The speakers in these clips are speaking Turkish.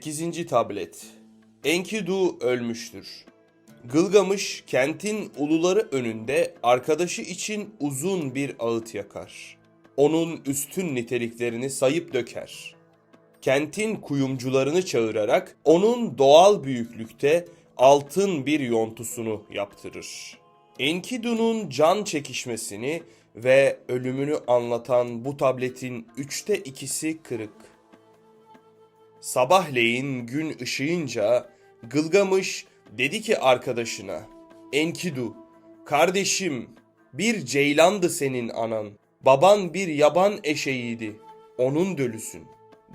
8. tablet Enkidu ölmüştür. Gılgamış kentin uluları önünde arkadaşı için uzun bir ağıt yakar. Onun üstün niteliklerini sayıp döker. Kentin kuyumcularını çağırarak onun doğal büyüklükte altın bir yontusunu yaptırır. Enkidu'nun can çekişmesini ve ölümünü anlatan bu tabletin üçte ikisi kırık. Sabahleyin gün ışıyınca Gılgamış dedi ki arkadaşına Enkidu kardeşim bir ceylandı senin anan. Baban bir yaban eşeğiydi. Onun dölüsün.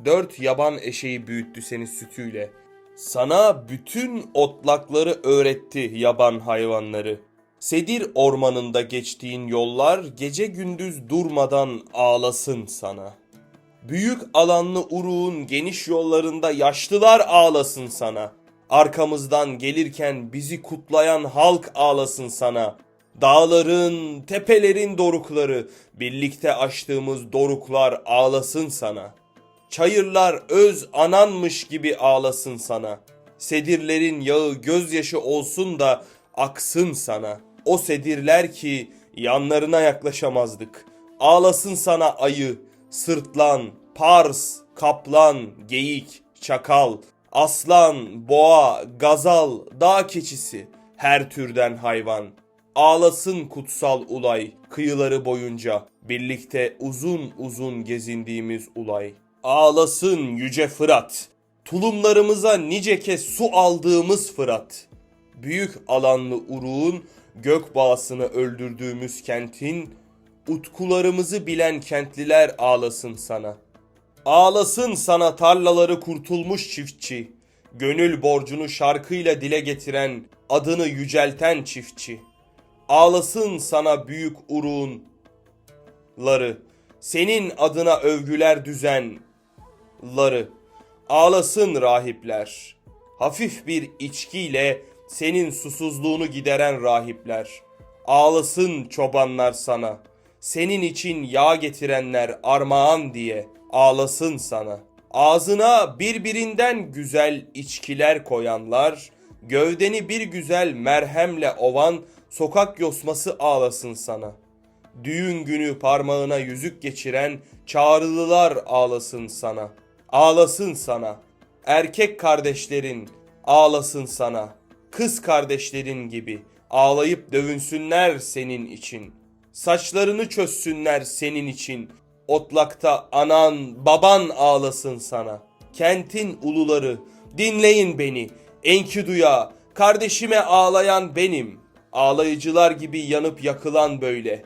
Dört yaban eşeği büyüttü seni sütüyle. Sana bütün otlakları öğretti yaban hayvanları. Sedir ormanında geçtiğin yollar gece gündüz durmadan ağlasın sana.'' Büyük alanlı uruğun geniş yollarında yaşlılar ağlasın sana. Arkamızdan gelirken bizi kutlayan halk ağlasın sana. Dağların, tepelerin dorukları, birlikte açtığımız doruklar ağlasın sana. Çayırlar öz ananmış gibi ağlasın sana. Sedirlerin yağı gözyaşı olsun da aksın sana. O sedirler ki yanlarına yaklaşamazdık. Ağlasın sana ayı, sırtlan, pars, kaplan, geyik, çakal, aslan, boğa, gazal, dağ keçisi, her türden hayvan. Ağlasın kutsal ulay kıyıları boyunca birlikte uzun uzun gezindiğimiz ulay. Ağlasın yüce Fırat, tulumlarımıza nice kez su aldığımız Fırat. Büyük alanlı uruğun gök bağısını öldürdüğümüz kentin utkularımızı bilen kentliler ağlasın sana. Ağlasın sana tarlaları kurtulmuş çiftçi, gönül borcunu şarkıyla dile getiren, adını yücelten çiftçi. Ağlasın sana büyük uruğunları, senin adına övgüler düzenları. Ağlasın rahipler, hafif bir içkiyle senin susuzluğunu gideren rahipler. Ağlasın çobanlar sana.'' Senin için yağ getirenler armağan diye ağlasın sana. Ağzına birbirinden güzel içkiler koyanlar, gövdeni bir güzel merhemle ovan sokak yosması ağlasın sana. Düğün günü parmağına yüzük geçiren çağrılılar ağlasın sana. Ağlasın sana. Erkek kardeşlerin ağlasın sana. Kız kardeşlerin gibi ağlayıp dövünsünler senin için.'' Saçlarını çözsünler senin için. Otlakta anan, baban ağlasın sana. Kentin uluları, dinleyin beni. Enkidu'ya, kardeşime ağlayan benim. Ağlayıcılar gibi yanıp yakılan böyle.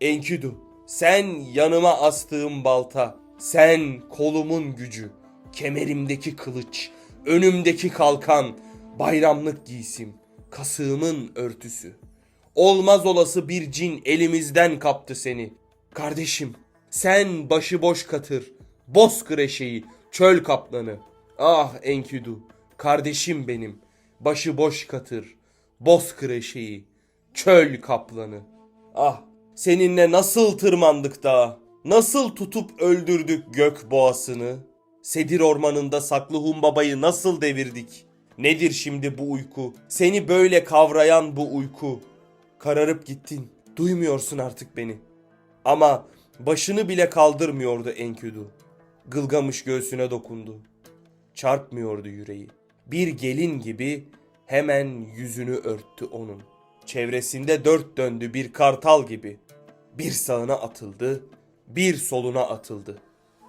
Enkidu, sen yanıma astığım balta. Sen kolumun gücü, kemerimdeki kılıç, önümdeki kalkan, bayramlık giysim, kasığımın örtüsü.'' Olmaz olası bir cin elimizden kaptı seni. Kardeşim sen başıboş katır, bozkır eşeği, çöl kaplanı. Ah Enkidu, kardeşim benim, başıboş katır, bozkır eşeği, çöl kaplanı. Ah seninle nasıl tırmandık da, nasıl tutup öldürdük gök boğasını. Sedir ormanında saklı Humbaba'yı nasıl devirdik? Nedir şimdi bu uyku? Seni böyle kavrayan bu uyku? Kararıp gittin. Duymuyorsun artık beni. Ama başını bile kaldırmıyordu Enkidu. Gılgamış göğsüne dokundu. Çarpmıyordu yüreği. Bir gelin gibi hemen yüzünü örttü onun. Çevresinde dört döndü bir kartal gibi. Bir sağına atıldı, bir soluna atıldı.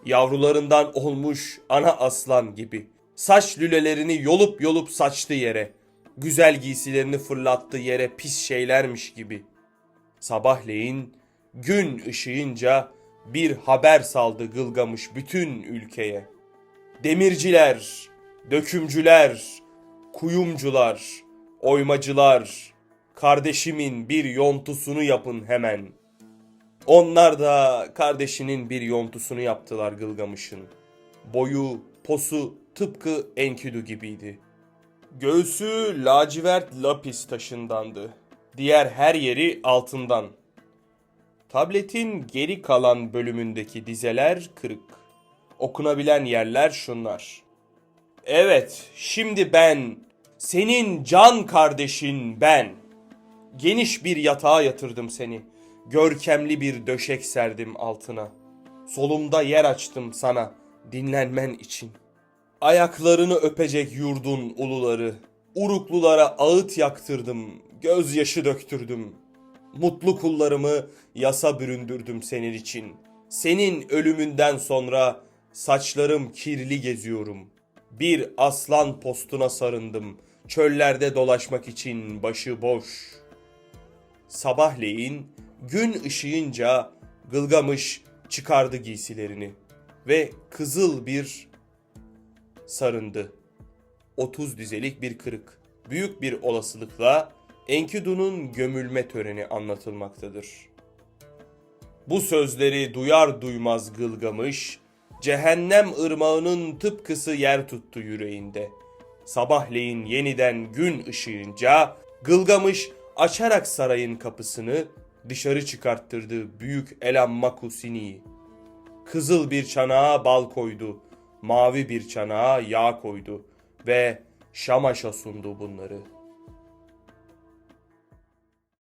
Yavrularından olmuş ana aslan gibi. Saç lülelerini yolup yolup saçtı yere.'' Güzel giysilerini fırlattı yere pis şeylermiş gibi. Sabahleyin gün ışıyınca bir haber saldı Gılgamış bütün ülkeye. Demirciler, dökümcüler, kuyumcular, oymacılar, kardeşimin bir yontusunu yapın hemen. Onlar da kardeşinin bir yontusunu yaptılar Gılgamış'ın. Boyu, posu tıpkı Enkidu gibiydi.'' Göğsü lacivert lapis taşındandı. Diğer her yeri altından. Tabletin geri kalan bölümündeki dizeler kırık. Okunabilen yerler şunlar. Evet, şimdi ben, senin can kardeşin ben. Geniş bir yatağa yatırdım seni. Görkemli bir döşek serdim altına. Solumda yer açtım sana dinlenmen için. Ayaklarını öpecek yurdun uluları. Uruklulara ağıt yaktırdım, gözyaşı döktürdüm. Mutlu kullarımı yasa büründürdüm senin için. Senin ölümünden sonra saçlarım kirli geziyorum. Bir aslan postuna sarındım. Çöllerde dolaşmak için başı boş. Sabahleyin gün ışıyınca Gılgamış çıkardı giysilerini ve kızıl bir sarındı. 30 dizelik bir kırık. Büyük bir olasılıkla Enkidu'nun gömülme töreni anlatılmaktadır. Bu sözleri duyar duymaz Gılgamış, cehennem ırmağının tıpkısı yer tuttu yüreğinde. Sabahleyin yeniden gün ışığınca Gılgamış açarak sarayın kapısını dışarı çıkarttırdı büyük Elammaku Sini'yi. Kızıl bir çanağa bal koydu, mavi bir çanağa yağ koydu ve şamaşa sundu bunları.''